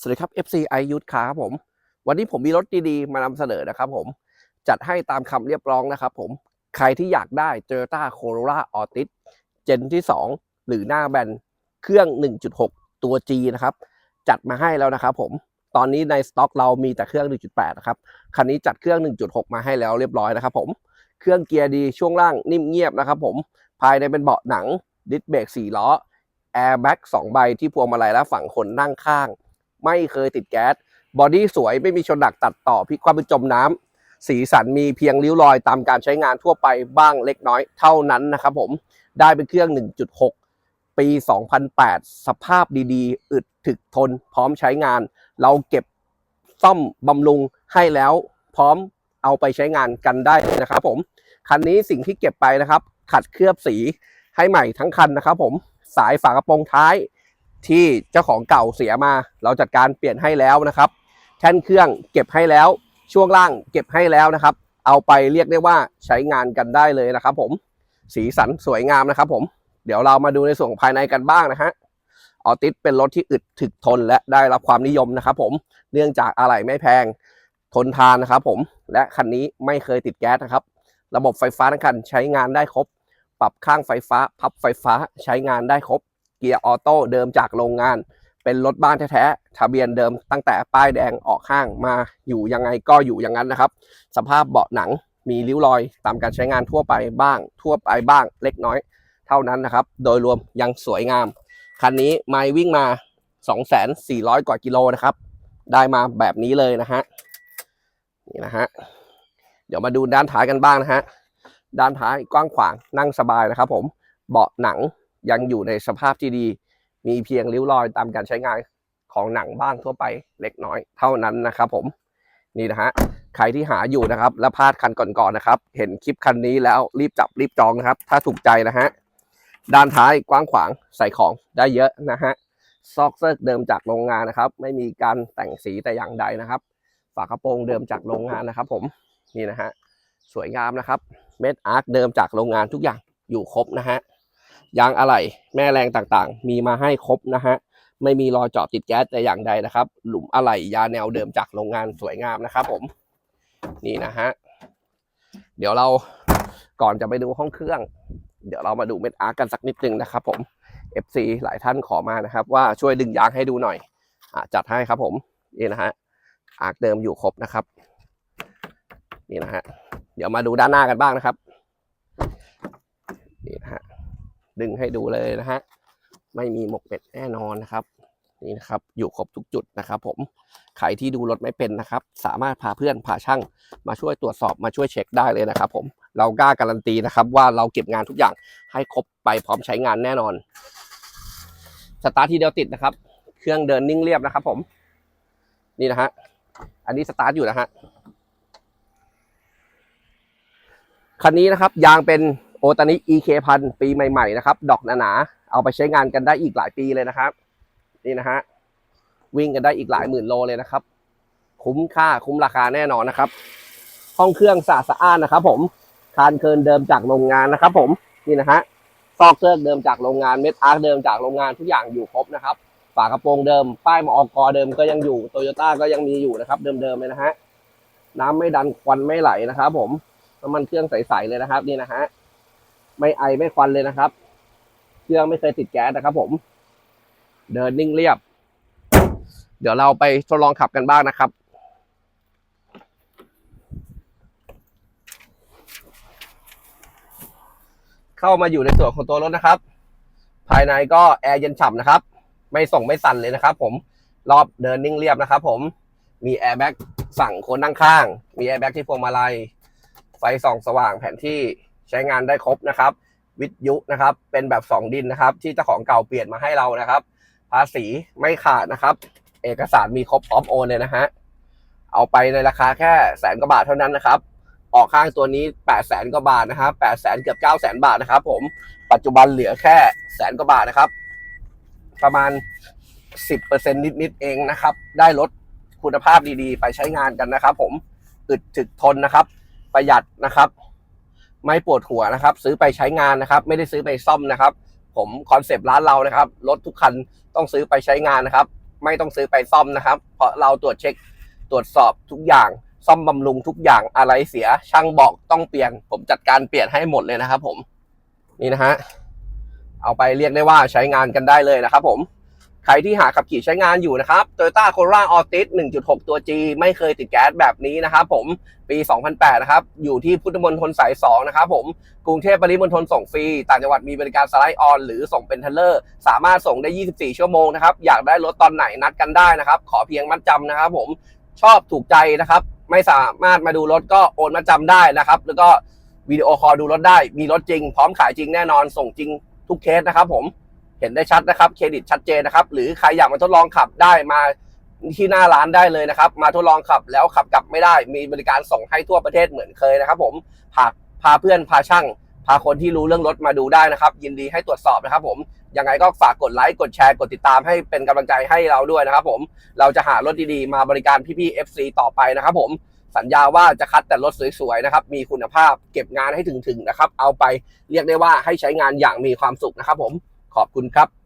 สวัสดีครับ FC i ยุทธคาครับผม วันนี้ผมมีรถดีๆ มานำเสนอนะครับผม จัดให้ตามคำเรียบร้องนะครับผม ใครที่อยากได้ Toyota Corolla Altis เจนที่ 2 หรือหน้าแบนเครื่อง 1.6 ตัว G นะครับ จัดมาให้แล้วนะครับผม ตอนนี้ในสต็อกเรามีแต่เครื่อง 1.8 นะครับ คันนี้จัดเครื่อง 1.6 มาให้แล้วเรียบร้อยนะครับผม เครื่องเกียร์ดีช่วงล่างนิ่มเงียบนะครับผม ภายในเป็นเบาะหนังดิสเบรก4ล้อแอร์แบ็ก2ใบที่พวงมาลัยและฝั่งคนนั่งข้าง ไม่เคยติดแก๊สบอดี้สวยไม่มีชนหนักตัดต่อพิกความเป็นจมน้ำสีสันมีเพียงริ้วรอยตามการใช้งานทั่วไปบ้างเล็กน้อยเท่านั้นนะครับผมได้เป็นเครื่อง 1.6 ปี 2008 สภาพดีๆ อึดถึกทน พร้อมใช้งาน เราเก็บซ่อมบำรุงให้แล้วพร้อมเอาไปใช้งานกันได้นะครับผม คันนี้สิ่งที่เก็บไปนะครับ ขัดเคลือบสีให้ใหม่ทั้งคันนะครับผมสายฝากระโปรงท้าย ที่เจ้าของเก่าเสียมา เราจัดการเปลี่ยนให้แล้วนะครับ แท่นเครื่องเก็บให้แล้วช่วงล่างเก็บให้แล้วนะครับ เอาไปเรียกได้ว่าใช้งานกันได้เลยนะครับ ผมสีสันสวยงามนะครับผมเดี๋ยวเรามาดูในส่วนภายในกันบ้างนะฮะออติสเป็นรถที่อึดถึกทนและได้รับความนิยมนะครับ ผมเนื่องจากอะไหล่ไม่แพงทนทานนะครับ ผมและคันนี้ไม่เคยติดแก๊สนะครับ ระบบไฟฟ้าทั้งคันใช้งานได้ครบ ปรับข้างไฟฟ้า พับไฟฟ้าใช้งานได้ครบ เกียร์ออโต้เดิมจากโรงงาน เป็นรถบ้านแท้ๆทะเบียนเดิมตั้งแต่ป้ายแดงออกห้างมาอยู่ยังไงก็อยู่อย่างนั้นนะครับ สภาพเบาะหนังมีริ้วรอยตามการใช้งานทั่วไปบ้าง ทั่วไปบ้างเล็กน้อยเท่านั้นนะครับ โดยรวมยังสวยงาม คันนี้ไม่วิ่งมา 2,400 กว่ากิโลนะครับ ได้มาแบบนี้เลยนะฮะนี่นะฮะเดี๋ยวมาดูด้านท้ายกันบ้างนะฮะด้านท้ายกว้างขวางนั่งสบายนะครับผมเบาะหนัง ยังอยู่ในสภาพที่ดี มีเพียงริ้วรอยตามการใช้งานของหนังบ้างทั่วไปเล็กน้อยเท่านั้นนะครับผมนี่นะฮะใครที่หาอยู่นะครับ และพลาดคันก่อนๆนะครับ เห็นคลิปคันนี้แล้วรีบจับรีบจองนะครับ ถ้าถูกใจนะฮะด้านท้ายกว้างขวางใส่ของได้เยอะนะฮะซอกเซิร์กเดิมจากโรงงานนะครับ ไม่มีการแต่งสีแต่อย่างใดนะครับ ฝากระโปรงเดิมจากโรงงานนะครับ ผมนี่นะฮะสวยงามนะครับ เม็ดอาร์คเดิมจากโรงงานทุกอย่างอยู่ครบนะฮะ ยางอะไหล่แม่แรงต่างๆ มีมาให้ครบนะฮะไม่มีรอยเจาะติดแก๊สแต่อย่างใดนะครับ หลุมอะไหล่ยาแนวเดิมจากโรงงานสวยงามนะครับผมนี่นะฮะเดี๋ยวเราก่อนจะไปดูห้องเครื่อง เดี๋ยวเรามาดูเม็ดอาร์กันสักนิดนึงนะครับผม FC หลายท่านขอมานะครับ ว่าช่วยดึงยางให้ดูหน่อยอจัดให้ครับผมนี่นะฮะอาร์คเดิมอยู่ครบนะครับ นี่นะฮะเดี๋ยวมาดูด้านหน้ากันบ้างนะครับ นี่นะฮะ ดึงให้ดูเลยนะฮะไม่มีหมกเป็ดแน่นอนนะครับนี่นะครับอยู่ครบทุกจุดนะครับผมใครที่ดูรถไม่เป็นนะครับ สามารถพาเพื่อนพาช่างมาช่วยตรวจสอบมาช่วยเช็คได้เลยนะครับ ผมเรากล้าการันตีนะครับ ว่าเราเก็บงานทุกอย่างให้ครบไปพร้อมใช้งานแน่นอนสตาร์ททีเดียวติดนะครับ เครื่องเดินนิ่งเรียบนะครับ ผม นี่นะฮะอันนี้สตาร์ทอยู่นะฮะคันนี้นะครับยางเป็น โอตานิ EK พันปีใหม่ๆนะครับ ดอกหนาๆเอาไปใช้งานกันได้อีกหลายปีเลยนะครับ นี่นะฮะวิ่งกันได้อีกหลายหมื่นโลเลยนะครับ คุ้มค่าคุ้มราคาแน่นอนนะครับ ห้องเครื่องสะอาดสะอ้านนะครับ ผมคานเคินเดิมจากโรงงานนะครับ ผมนี่นะฮะซอกเซิร์กเดิมจากโรงงานเม็ดอาร์เดิมจากโรงงานทุกอย่างอยู่ครบนะครับ ฝากระโปรงเดิม ป้ายมอกเดิมก็ยังอยู่โตโยต้าก็ยังมีอยู่นะครับเดิมๆเลยนะฮะน้ำไม่ดันควันไม่ไหลนะครับ ผมน้ำมันเครื่องใสๆเลยนะครับ นี่นะฮะ ไม่ไอไม่ควันเลยนะครับ เครื่องไม่เคยติดแก๊สนะครับ ผม เดินนิ่งเรียบ เดี๋ยวเราไปทดลองขับกันบ้างนะครับเข้ามาอยู่ในส่วนของตัวรถนะครับ ภายในก็แอร์เย็นฉ่ำนะครับ ไม่ส่งไม่สั่นเลยนะครับ ผมรอบเดินนิ่งเรียบนะครับ ผมมีแอร์แบ็กฝั่งคนนั่งข้าง มีแอร์แบ็กที่พวงมาลัย ไฟส่องสว่างแผนที่ ใช้งานได้ครบนะครับ วิทยุนะครับ เป็นแบบสองดินนะครับ ที่เจ้าของเก่าเปลี่ยนมาให้เรานะครับ ภาษีไม่ขาดนะครับ เอกสารมีครบพร้อมโอนเลยนะฮะเอาไปในราคาแค่แสนกว่าบาทเท่านั้นนะครับ ออกข้างตัวนี้8ปดแสนกว่าบาทนะครับแปดแสนเกือบเก้าแสนบาทนะครับ ผมปัจจุบันเหลือแค่แสนกว่าบาทนะครับ ประมาณ 10%นิดๆเองนะครับ ได้รถคุณภาพดีๆ ไปใช้งานกันนะครับ ผมอึดถึกทนนะครับ ประหยัดนะครับ ไม่ปวดหัวนะครับ ซื้อไปใช้งานนะครับ ไม่ได้ซื้อไปซ่อมนะครับ ผมคอนเซปต์ร้านเรานะครับรถทุกคันต้องซื้อไปใช้งานนะครับ ไม่ต้องซื้อไปซ่อมนะครับ เพราะเราตรวจเช็คตรวจสอบทุกอย่างซ่อมบำรุงทุกอย่างอะไรเสียช่างบอกต้องเปลี่ยน ผมจัดการเปลี่ยนให้หมดเลยนะครับ ผมนี่นะฮะเอาไปเรียกได้ว่าใช้งานกันได้เลยนะครับ ผม ใครที่หาขับขี่ใช้งานอยู่นะครับ Toyota Corolla Altis 1.6 ตัว G ไม่เคยติดแก๊สแบบนี้นะครับผมปี 2008 นะครับ อยู่ที่พุทธมณฑลสาย 2 นะครับผม กรุงเทพปริมณฑลส่งฟรี ต่างจังหวัดมีบริการสไลด์ออน หรือส่งเป็นเทเลอร์ สามารถส่งได้ 24 ชั่วโมงนะครับ อยากได้รถตอนไหนนัดกันได้นะครับ ขอเพียงมัดจำนะครับผม ชอบถูกใจนะครับ ไม่สามารถมาดูรถก็โอนมาจำได้นะครับ แล้วก็วิดีโอคอลดูรถได้ มีรถจริง พร้อมขายจริงแน่นอน ส่งจริงทุกเคสนะครับผม เห็นได้ชัดนะครับเครดิตชัดเจนนะครับ หรือใครอยากมาทดลองขับได้มาที่หน้าร้านได้เลยนะครับ มาทดลองขับแล้วขับกลับไม่ได้ มีบริการส่งให้ทั่วประเทศเหมือนเคยนะครับ ผมพาพาเพื่อนพาช่างพาคนที่รู้เรื่องรถมาดูได้นะครับ ยินดีให้ตรวจสอบนะครับ ผมยังไงก็ฝากกดไลค์กดแชร์กดติดตามให้เป็นกำลังใจให้เราด้วยนะครับ ผมเราจะหารถดีๆมาบริการพี่ๆ FC ต่อไปนะครับ ผมสัญญาว่าจะคัดแต่รถสวยๆนะครับ มีคุณภาพเก็บงานให้ถึงๆนะครับ เอาไปเรียกได้ว่าให้ใช้งานอย่างมีความสุขนะครับ ผม ขอบคุณครับ